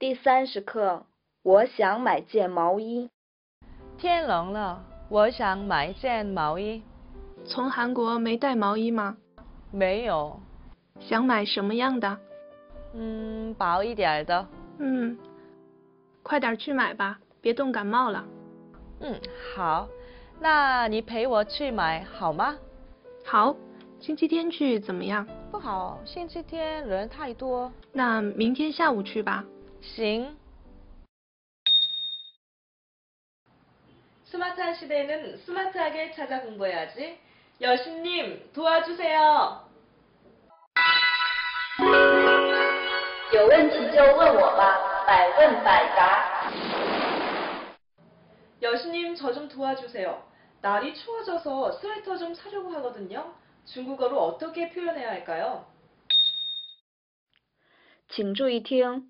第三十课，我想买件毛衣。天冷了，我想买件毛衣。从韩国没带毛衣吗？没有。想买什么样的？嗯，薄一点的。嗯，快点去买吧，别冻感冒了。嗯，好。那你陪我去买好吗？好。星期天去怎么样？不好，星期天人太多。那明天下午去吧。行。스마트한시대에는스마트하게찾아공부해야지여신님도와주세요有问题就问我吧，百问百答。여신님저좀도와주세요날이추워져서스웨터좀사려고하거든요 중국어로 어떻게 표현해야 할까요? 请注意听，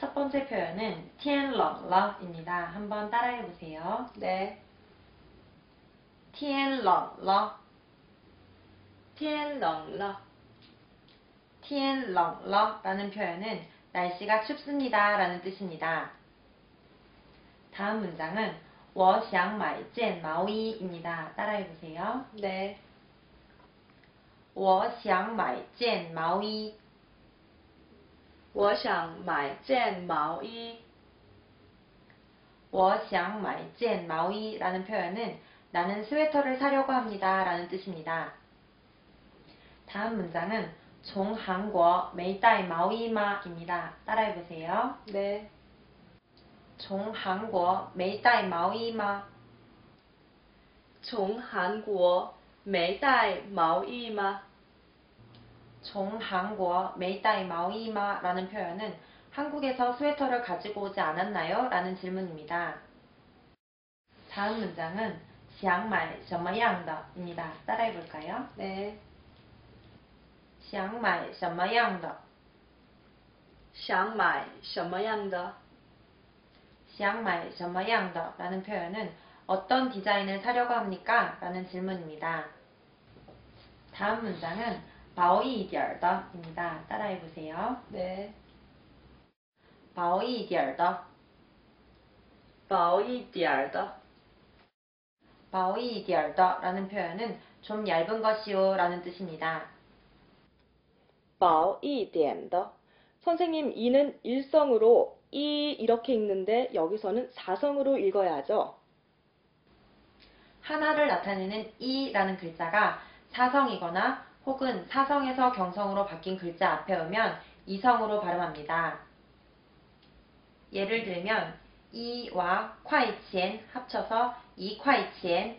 첫 번째 표현은 天冷了입니다. 한번 따라해 보세요. 네. 天冷了. 天冷了.天冷了라는 표현은 날씨가 춥습니다 라는 뜻입니다. 다음 문장은 我想买件毛衣입니다. 따라해 보세요. 네. 我想买件毛衣。 我想买件毛衣。我想买件毛衣라는표현은나는스웨터를사려고합니다라는뜻입니다 다음 문장은从韩国没带毛衣吗입니다 따라해 보세요 네. 从韩国没带毛衣吗从韩国没带毛衣吗？ 从 한국 没带 毛衣吗?라는 표현은 한국에서 스웨터를 가지고 오지 않았나요? 라는 질문입니다. 다음 문장은 想买什么样的입니다. 따라해 볼까요? 네. 想买什么样的?想买什么样的?想买什么样的?라는 표현은 어떤 디자인을 사려고 합니까? 라는 질문입니다. 다음 문장은 薄一点的입니다. 따라해 보세요. 네. 薄一点的.薄一点的. 薄一点的라는 표현은 좀 얇은 것이요 라는 뜻입니다. 薄一点的. 선생님, 이는 일성으로 이 이렇게 읽는데 여기서는 사성으로 읽어야죠. 하나를 나타내는 이라는 글자가 사성이거나 혹은 사성에서 경성으로 바뀐 글자 앞에 오면 이성으로 발음합니다. 예를 들면 이와 콰이첸 합쳐서 이콰이첸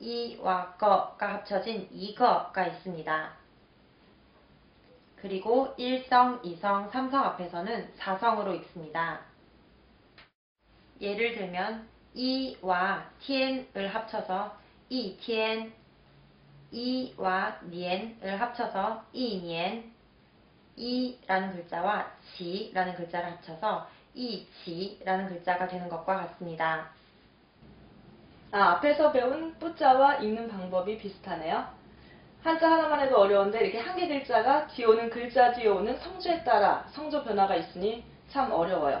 이와 거가 합쳐진 이거가 있습니다. 그리고 1성, 2성, 3성 앞에서는 4성으로 읽습니다. 예를 들면 이와 티엔을 합쳐서 이티엔, 이와 니엔을 합쳐서 이니엔, 이라는 글자와 지라는 글자를 합쳐서 이지라는 글자가 되는 것과 같습니다. 아, 앞에서 배운 뿌자와 읽는 방법이 비슷하네요. 한자 하나만 해도 어려운데 이렇게 한 개 글자가 뒤에 오는 글자 뒤에 오는 성조에 따라 성조 변화가 있으니 참 어려워요.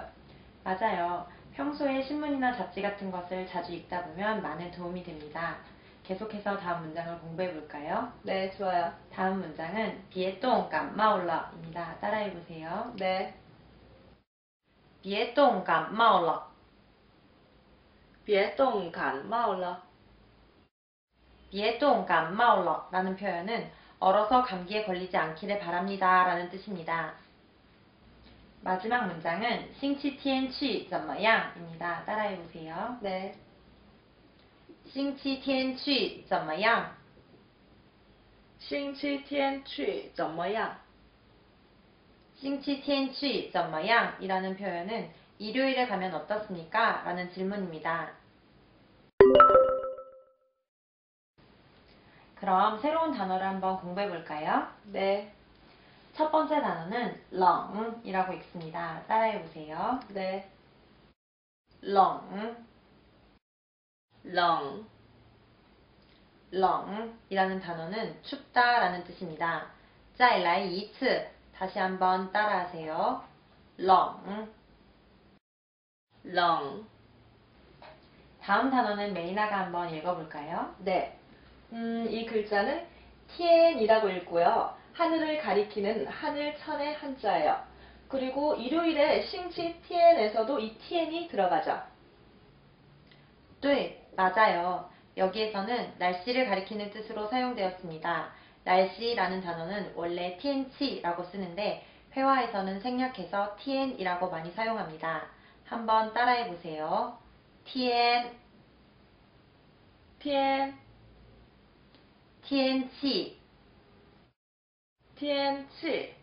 맞아요. 평소에 신문이나 잡지 같은 것을 자주 읽다 보면 많은 도움이 됩니다. 계속해서 다음 문장을 공부해 볼까요? 네, 좋아요. 다음 문장은 비에똥 깜마올라입니다. 따라해 보세요. 네. 비에똥 깜마올라. 비에똥 깜마올라. 비에똥 깜마올라라는 표현은 얼어서 감기에 걸리지 않기를 바랍니다. 라는 뜻입니다. 마지막 문장은 싱치티엔去怎么样입니다. 따라해 보세요. 네. 星期天去怎么样?星期天去怎么样? 이라는 표현은 일요일에 가면 어떻습니까? 라는 질문입니다. 그럼 새로운 단어를 한번 공부해 볼까요? 네, 첫 번째 단어는 렁이라고 읽습니다. 따라해 보세요. 네. 렁, 렁, 렁이라는 단어는 춥다라는 뜻입니다. 再来一次 다시 한번 따라하세요. 렁. 렁. 다음 단어는 메이나가 한번 읽어볼까요? 네. 음, 이 글자는 티엔이라고 읽고요. 하늘을 가리키는 하늘천의 한자예요. 그리고 일요일에 싱치 티엔에서도 이 티엔이 들어가죠. 네, 맞아요. 여기에서는 날씨를 가리키는 뜻으로 사용되었습니다. 날씨라는 단어는 원래 tien치라고 쓰는데 회화에서는 생략해서 tien이라고 많이 사용합니다. 한번 따라해 보세요. tien, 티엔, tien치. 티엔치.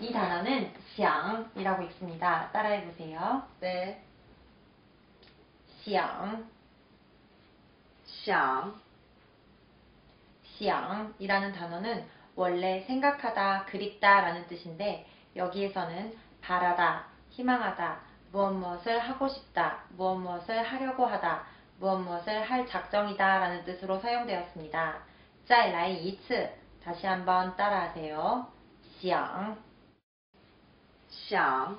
이 단어는 想이라고 읽습니다. 따라해 보세요. 네. 想,想, 想이라는 단어는 원래 생각하다, 그립다라는 뜻인데 여기에서는 바라다, 희망하다, 무엇 무엇을 하고 싶다, 무엇 무엇을 하려고 하다, 무엇 무엇을 할 작정이다 라는 뜻으로 사용되었습니다. 再来一次 다시 한번 따라하세요. 想 想,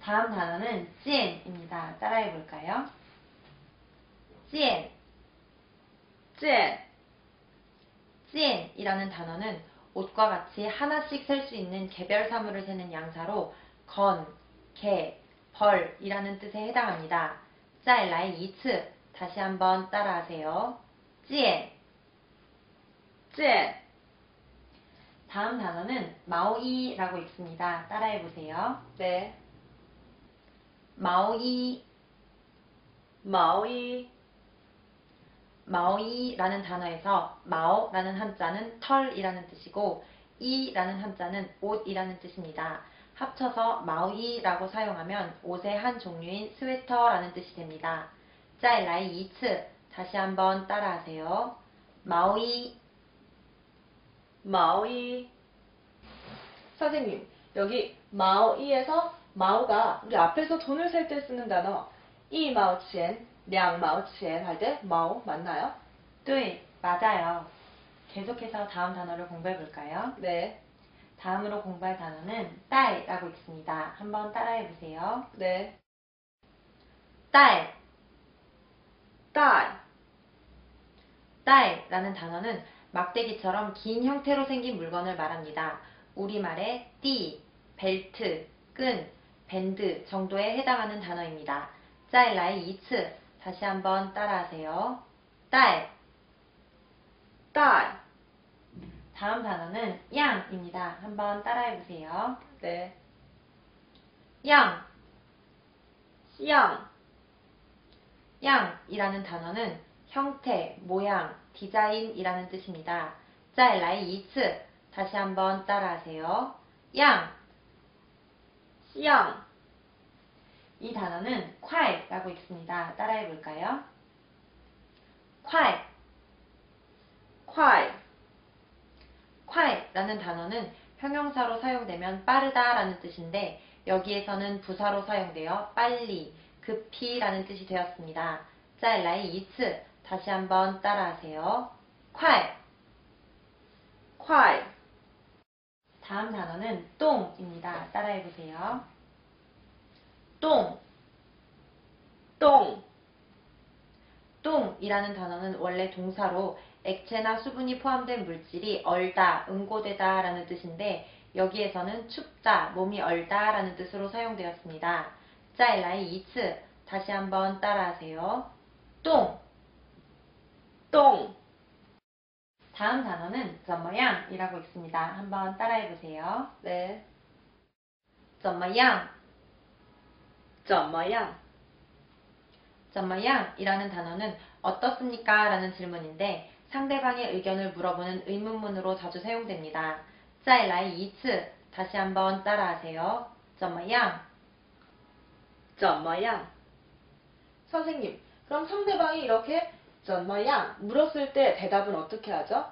다음 단어는 见입니다. 따라해 볼까요? 찐, 찐, 찐이라는 단어는 옷과 같이 하나씩 셀 수 있는 개별 사물을 세는 양사로 건, 개, 벌이라는 뜻에 해당합니다. 짤라인 이츠 다시 한번 따라하세요. 찐, 찐. 다음 단어는 마오이라고 읽습니다. 따라해보세요. 네. 마오이, 마오이. 마오이라는 단어에서 마오라는 한자는 털이라는 뜻이고 이라는 한자는 옷이라는 뜻입니다. 합쳐서 마오이라고 사용하면 옷의 한 종류인 스웨터라는 뜻이 됩니다. 짤라이 이츠 다시 한번 따라하세요. 마오이 마오이 선생님 여기 마오이에서 마오가 우리 앞에서 돈을 셀 때 쓰는 단어 이마오치엔 량마오치엔 할 때 마오 맞나요? 뚜이, 맞아요. 계속해서 다음 단어를 공부해 볼까요? 네. 다음으로 공부할 단어는 딸이라고 있습니다. 한번 따라해 보세요. 네. 딸, 딸, 딸라는 단어는 막대기처럼 긴 형태로 생긴 물건을 말합니다. 우리말의 띠, 벨트, 끈, 밴드 정도에 해당하는 단어입니다. 짤라의 이츠 다시 한번 따라하세요. 딸, 딸. 다음 단어는 양입니다. 한번 따라해 보세요. 네. 양, 양, 양이라는 단어는 형태, 모양, 디자인이라는 뜻입니다. 再来一次 다시 한번 따라하세요. 양, 양, 이 단어는 콰이라고 읽습니다. 따라해 볼까요? 콰이 콰이 콰이라는 단어는 형용사로 사용되면 빠르다라는 뜻인데 여기에서는 부사로 사용되어 빨리, 급히라는 뜻이 되었습니다. 짤라이 이츠 다시 한번 따라하세요. 콰이 콰이 다음 단어는 똥입니다. 따라해보세요. 똥, 똥. 똥이라는 단어는 원래 동사로 액체나 수분이 포함된 물질이 얼다, 응고되다 라는 뜻인데 여기에서는 춥다, 몸이 얼다 라는 뜻으로 사용되었습니다. 짤라이 이츠 다시 한번 따라하세요. 똥, 똥. 다음 단어는 점머양이라고 있습니다. 한번 따라해보세요. 네. 점머양 怎么样? 怎么样이라는 단어는 어떻습니까? 라는 질문인데 상대방의 의견을 물어보는 의문문으로 자주 사용됩니다. 再来一次 다시 한번 따라하세요. 怎么样怎么样? 선생님, 그럼 상대방이 이렇게 怎么样? 물었을 때 대답은 어떻게 하죠?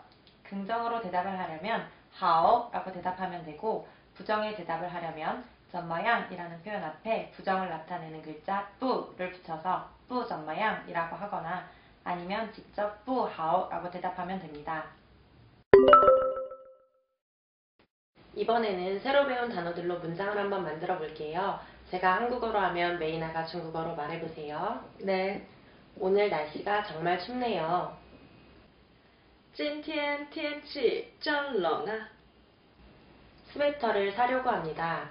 긍정으로 대답을 하려면 好라고 대답하면 되고 부정의 대답을 하려면 怎么样이라는 표현 앞에 부정을 나타내는 글자 不를 붙여서 不怎么样이라고 하거나 아니면 직접 不好라고 대답하면 됩니다. 이번에는 새로 배운 단어들로 문장을 한번 만들어 볼게요. 제가 한국어로 하면 메이나가 중국어로 말해보세요. 네. 오늘 날씨가 정말 춥네요. 今天天气真冷啊 스웨터를 사려고 합니다.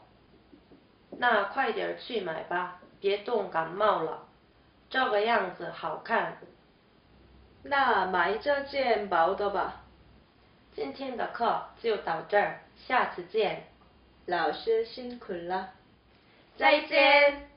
那快点去买吧，别冻感冒了。这个样子好看。那买这件薄的吧。今天的课就到这儿，下次见。老师辛苦了。再见。